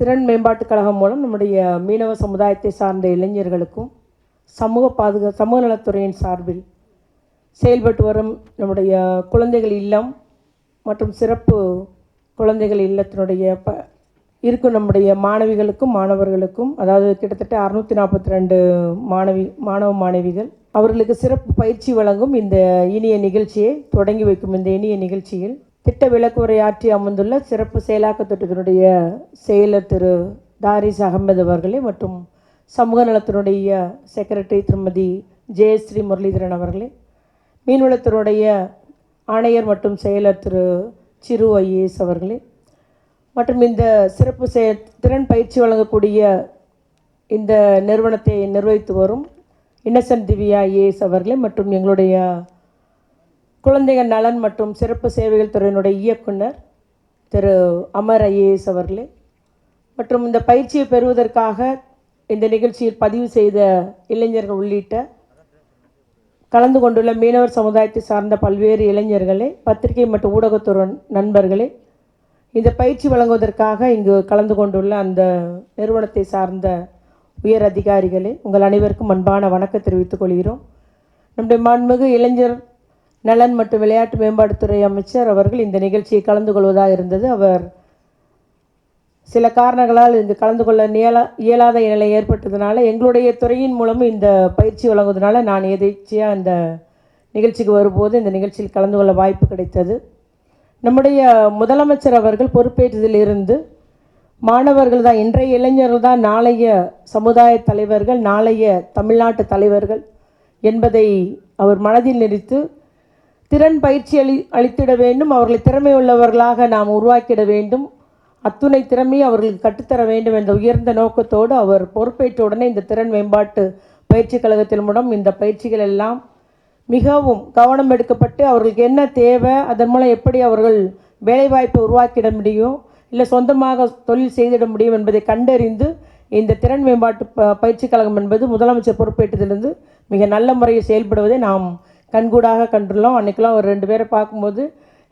திறன் மேம்பாட்டுக் கழகம் மூலம் நம்முடைய மீனவ சமுதாயத்தை சார்ந்த இளைஞர்களுக்கும் சமூக பாதுகா சமூக நலத்துறையின் சார்பில் செயல்பட்டு வரும் நம்முடைய குழந்தைகள் இல்லம் மற்றும் சிறப்பு குழந்தைகள் இல்லத்தினுடைய ப இருக்கும் நம்முடைய மாணவிகளுக்கும் மாணவர்களுக்கும் அதாவது கிட்டத்தட்ட அறுநூற்றி நாற்பத்தி ரெண்டு மாணவி மாணவ மாணவிகள் அவர்களுக்கு சிறப்பு பயிற்சி வழங்கும் இந்த இனிய நிகழ்ச்சியை தொடங்கி வைக்கும் இந்த இனிய நிகழ்ச்சியில் திட்ட விளக்குரையாற்றி அமர்ந்துள்ள சிறப்பு செயலாக்க திட்டத்தினுடைய செயலர் திரு தாரிஸ் அகமது அவர்களே மற்றும் சமூக நலத்தினுடைய செக்ரட்டரி திருமதி ஜெயஸ்ரீ முரளிதரன் அவர்களே மீன்வளத்தினுடைய ஆணையர் மற்றும் செயலர் திரு சிறு ஐஏஎஸ் அவர்களே மற்றும் இந்த சிறப்பு செய திறன் பயிற்சி வழங்கக்கூடிய இந்த நிறுவனத்தை நிர்வகித்து வரும் இன்னசென்ட் திவ்யா ஐஏஎஸ் அவர்களே மற்றும் எங்களுடைய குழந்தைகள் நலன் மற்றும் சிறப்பு சேவைகள் துறையினுடைய இயக்குனர் திரு அமர் ஐஏஎஸ் அவர்களே. மற்றும் இந்த பயிற்சியை பெறுவதற்காக இந்த நிகழ்ச்சியில் பதிவு செய்த இளைஞர்கள் உள்ளிட்ட கலந்து கொண்டுள்ள மீனவர் சமுதாயத்தை சார்ந்த பல்வேறு இளைஞர்களே பத்திரிகை மற்றும் ஊடகத்துறை நண்பர்களே இந்த பயிற்சி வழங்குவதற்காக இங்கு கலந்து கொண்டுள்ள அந்த நிறுவனத்தை சார்ந்த உயர் அதிகாரிகளே உங்கள் அனைவருக்கும் அன்பான வணக்கம் தெரிவித்துக் கொள்கிறோம். நம்முடைய மாண்புமிகு இளைஞர் நலன் மற்றும் விளையாட்டு மேம்பாட்டுத்துறை அமைச்சர் அவர்கள் இந்த நிகழ்ச்சியை கலந்து கொள்வதாக இருந்தது. அவர் சில காரணங்களால் இங்கு கலந்து கொள்ள இயலா இயலாத நிலை ஏற்பட்டதுனால எங்களுடைய துறையின் மூலமும் இந்த பயிற்சி வழங்குவதனால நான் எதேச்சியாக இந்த நிகழ்ச்சிக்கு வரும்போது இந்த நிகழ்ச்சியில் கலந்து கொள்ள வாய்ப்பு கிடைத்தது. நம்முடைய முதலமைச்சர் அவர்கள் பொறுப்பேற்றதிலிருந்து மாணவர்கள் தான் இன்றைய இளைஞர்கள் தான் நாளைய சமுதாய தலைவர்கள் நாளைய தமிழ்நாட்டு தலைவர்கள் என்பதை அவர் மனதில் நிறுத்து திறன் பயிற்சி அளி அளித்திட வேண்டும். அவர்களை திறமை உள்ளவர்களாக நாம் உருவாக்கிட வேண்டும். அத்துணை திறமையை அவர்களுக்கு கற்றுத்தர வேண்டும் என்ற உயர்ந்த நோக்கத்தோடு அவர் பொறுப்பேற்ற உடனே இந்த திறன் மேம்பாட்டு பயிற்சி கழகத்தின் மூலம் இந்த பயிற்சிகள் எல்லாம் மிகவும் கவனம் எடுக்கப்பட்டு அவர்களுக்கு என்ன தேவை அதன் மூலம் எப்படி அவர்கள் வேலைவாய்ப்பை உருவாக்கிட முடியும் இல்லை சொந்தமாக தொழில் செய்திட முடியும் என்பதை கண்டறிந்து இந்த திறன் மேம்பாட்டு ப பயிற்சி கழகம் என்பது முதலமைச்சர் பொறுப்பேற்றதிலிருந்து மிக நல்ல முறையில் செயல்படுவதை நாம் கண்கூடாக கண்டுள்ளோம். அன்றைக்கெல்லாம் ஒரு ரெண்டு பேரை பார்க்கும்போது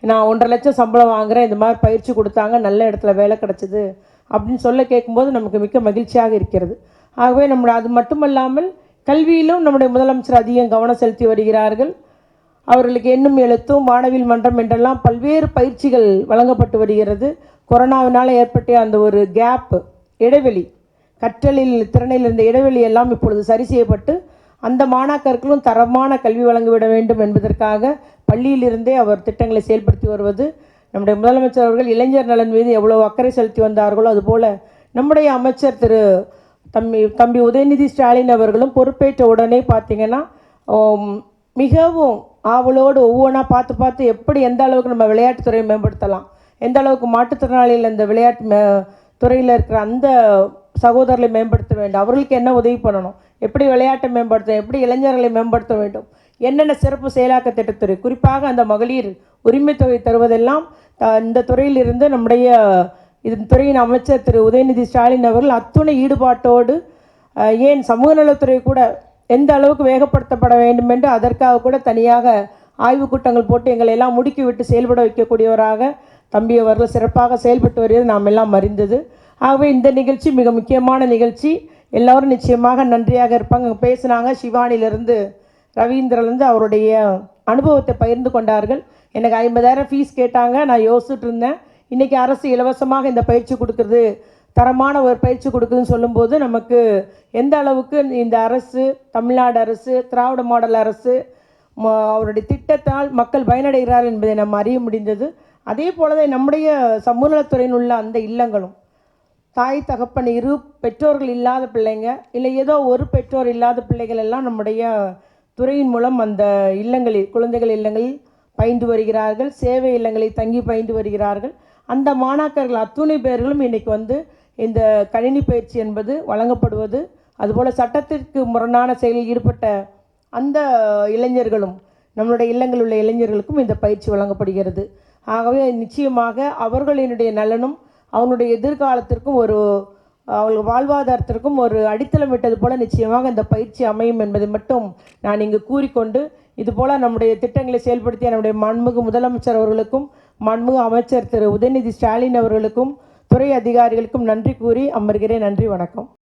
நான் ஒன்றரை லட்சம் சம்பளம் வாங்குகிறேன் இந்த மாதிரி பயிற்சி கொடுத்தாங்க நல்ல இடத்துல வேலை கிடச்சிது அப்படின்னு சொல்ல கேட்கும்போது நமக்கு மிக்க மகிழ்ச்சியாக இருக்கிறது. ஆகவே நம்ம அது மட்டுமல்லாமல் கல்வியிலும் நம்முடைய முதலமைச்சர் அதிகம் கவனம் செலுத்தி வருகிறார்கள். அவர்களுக்கு எண்ணும் எழுத்தும் வானவில் மன்றம் என்றெல்லாம் பல்வேறு பயிற்சிகள் வழங்கப்பட்டு வருகிறது. கொரோனாவினால் ஏற்பட்ட அந்த ஒரு கேப் இடைவெளி கற்றலில் திறனில் இருந்த இடைவெளி எல்லாம் இப்பொழுது சரி செய்யப்பட்டு அந்த மாணாக்கர்களும் தரமான கல்வி வழங்கிவிட வேண்டும் என்பதற்காக பள்ளியிலிருந்தே அவர் திட்டங்களை செயல்படுத்தி வருவது. நம்முடைய முதலமைச்சர் அவர்கள் இளைஞர் நலன் மீது எவ்வளோ அக்கறை செலுத்தி வந்தார்களோ அதுபோல் நம்முடைய அமைச்சர் திரு தம்பி தம்பி உதயநிதி ஸ்டாலின் அவர்களும் பொறுப்பேற்ற உடனே பார்த்திங்கன்னா மிகவும் ஆவலோடு ஒவ்வொன்றா பார்த்து பார்த்து எப்படி எந்த அளவுக்கு நம்ம விளையாட்டுத்துறையை மேம்படுத்தலாம் எந்த அளவுக்கு மாற்றுத்திறனாளிகள் அந்த விளையாட்டு மே துறையில் இருக்கிற அந்த சகோதரர்களை மேம்படுத்த வேண்டும் அவர்களுக்கு என்ன உதவி பண்ணணும் எப்படி விளையாட்டை மேம்படுத்த எப்படி இளைஞர்களை மேம்படுத்த வேண்டும் என்னென்ன சிறப்பு செயலாக்க திட்டத்துறை குறிப்பாக அந்த மகளிர் உரிமை தொகை தருவதெல்லாம் இந்த துறையிலிருந்து நம்முடைய இதன் துறையின் அமைச்சர் திரு. உதயநிதி ஸ்டாலின் அவர்கள் அத்துணை ஈடுபாட்டோடு ஏன் சமூக நலத்துறை கூட எந்த அளவுக்கு வேகப்படுத்தப்பட வேண்டும் என்று அதற்காக கூட தனியாக ஆய்வுக் கூட்டங்கள் போட்டு எங்களை எல்லாம் முடுக்கி விட்டு செயல்பட வைக்கக்கூடியவராக தம்பி அவர்கள் சிறப்பாக செயல்பட்டு வருகிறது. நாம் எல்லாம் அறிந்தது ஆகவே இந்த நிகழ்ச்சி மிக முக்கியமான நிகழ்ச்சி. எல்லோரும் நிச்சயமாக நன்றியாக இருப்பாங்க. பேசினாங்க பேசுனாங்க. சிவானிலிருந்து ரவீந்திரலேருந்து அவருடைய அனுபவத்தை பகிர்ந்து கொண்டார்கள். எனக்கு ஐம்பதாயிரம் ஃபீஸ் கேட்டாங்க. நான் யோசிச்சுட்டு இருந்தேன். இன்றைக்கி அரசு இலவசமாக இந்த பயிற்சி கொடுக்குறது தரமான ஒரு பயிற்சி கொடுக்குதுன்னு சொல்லும்போது நமக்கு எந்த அளவுக்கு இந்த அரசு தமிழ்நாடு அரசு திராவிட மாடல் அரசு அவருடைய திட்டத்தால் மக்கள் பயனடைகிறார் என்பதை நம்ம அறிய முடிந்தது. அதே போலவே நம்முடைய சமூக உள்ள அந்த இல்லங்களும் தாய் தகப்பன் இரு பெற்றோர்கள் இல்லாத பிள்ளைங்க இல்லை ஏதோ ஒரு பெற்றோர் இல்லாத பிள்ளைகள் எல்லாம் நம்முடைய துறையின் மூலம் அந்த இல்லங்களில் குழந்தைகள் இல்லங்களில் பயின்று வருகிறார்கள் சேவை இல்லங்களில் தங்கி பயின்று வருகிறார்கள். அந்த மாணாக்கர்கள் அத்துணை பேர்களும் இன்றைக்கி வந்து இந்த கணினி பயிற்சி என்பது வழங்கப்படுவது அதுபோல் சட்டத்திற்கு முரணான செயலில் ஈடுபட்ட அந்த இளைஞர்களும் நம்மளுடைய இல்லங்களில் உள்ள இளைஞர்களுக்கும் இந்த பயிற்சி வழங்கப்படுகிறது. ஆகவே நிச்சயமாக அவர்களினுடைய நலனும் அவங்களுடைய எதிர்காலத்திற்கும் ஒரு அவர்கள் வாழ்வாதாரத்திற்கும் ஒரு அடித்தளம் விட்டது போல நிச்சயமாக இந்த பயிற்சி அமையும் என்பதை மட்டும் நான் இங்கு கூறிக்கொண்டு இதுபோல் நம்முடைய திட்டங்களை செயல்படுத்திய நம்முடைய மாண்புமிகு முதலமைச்சர் அவர்களுக்கும் மாண்புமிகு அமைச்சர் திரு உதயநிதி ஸ்டாலின் அவர்களுக்கும் துறை அதிகாரிகளுக்கும் நன்றி கூறி அமர்கிறேன். நன்றி வணக்கம்.